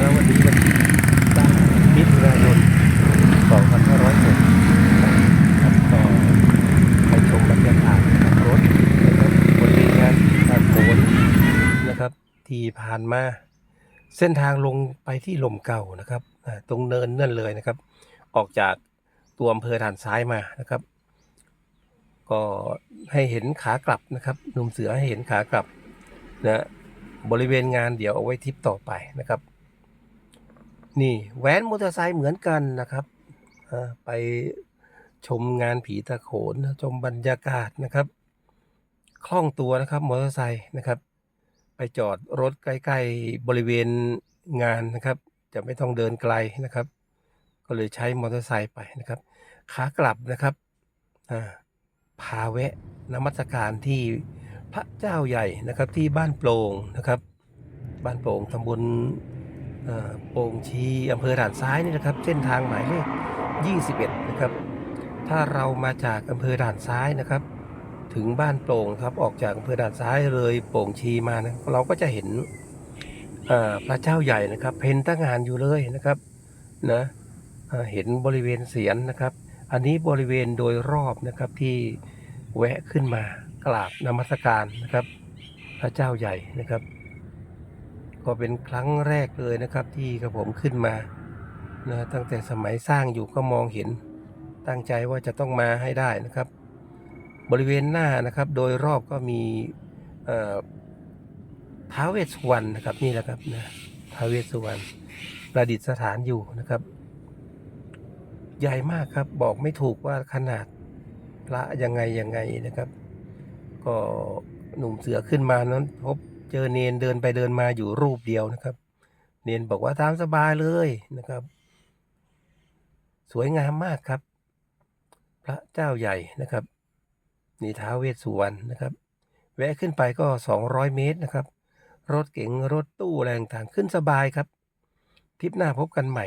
แล้ววันนี้วันที่9มิถุนายน2560ครับก็ไปชมบรรยากาศขับรถนะครับบริเวณงานตาโขนนะครับ ที่ผ่านมาเส้นทางลงไปที่ลมเก่านะครับตรงเนินนั่นเลยนะครับ ออกจากตัวอำเภอด่านซ้ายมานะครับ ก็ให้เห็นขากลับนะครับหนุ่มเสือให้เห็นขากลับนะบริเวณงานเดี๋ยวเอาไว้ทิปต่อไปนะครับ นี่แว้นมอเตอร์ไซค์เหมือนกันนะครับไปชมงานผีตะโขนชมบรรยากาศนะครับ คล่องตัวนะครับมอเตอร์ไซค์นะครับ ไปจอดรถใกล้ๆบริเวณงานนะครับ จะไม่ต้องเดินไกลนะครับ ก็เลยใช้มอเตอร์ไซค์ไปนะครับ ขากลับนะครับพาแวะนมัสการที่พระเจ้าใหญ่นะครับที่บ้านโปร่งนะครับ บ้านโปร่งตำบล โป่งชีอำเภอด่านซ้ายนี่นะครับ เส้นทางหมายเลข 21 นะครับ ถ้าเรามาจากอำเภอด่านซ้ายนะครับ ถึงบ้านโป่งครับออกจากอำเภอด่านซ้ายเลยโป่งชีมานะเราก็จะเห็นพระเจ้าใหญ่นะครับ เพนตั้งงานอยู่เลยนะครับนะเอ่อเห็นบริเวณเสียนนะครับ อันนี้บริเวณโดยรอบนะครับที่แวะขึ้นมากราบนมัสการนะครับ พระเจ้าใหญ่นะครับ ก็เป็นครั้งแรกเลยนะครับที่กระผมขึ้นมานะตั้งแต่สมัยสร้างอยู่ก็มองเห็นตั้งใจว่าจะต้องมาให้ได้นะครับ บริเวณหน้านะครับ โดยรอบก็มีเอ่อท้าเวสสุวรรณนะครับนี่แหละครับนะท้าเวสสุวรรณประดิษฐานอยู่นะครับ ใหญ่มากครับบอกไม่ถูกว่าขนาดพระยังไงยังไงนะครับ ก็หนุ่มเสือขึ้นมานั้นพบ เจอเนนเดินไปเดินมาอยู่รูปเดียวนะครับ เนนบอกว่าตามสบายเลยนะครับ สวยงามมากครับ พระเจ้าใหญ่นะครับนี่ท้าเวสสุวรรณนะครับ แวะขึ้นไปก็ 200 เมตรนะครับ รถเก๋งรถตู้แรงต่างขึ้นสบายครับทริปหน้าพบกันใหม่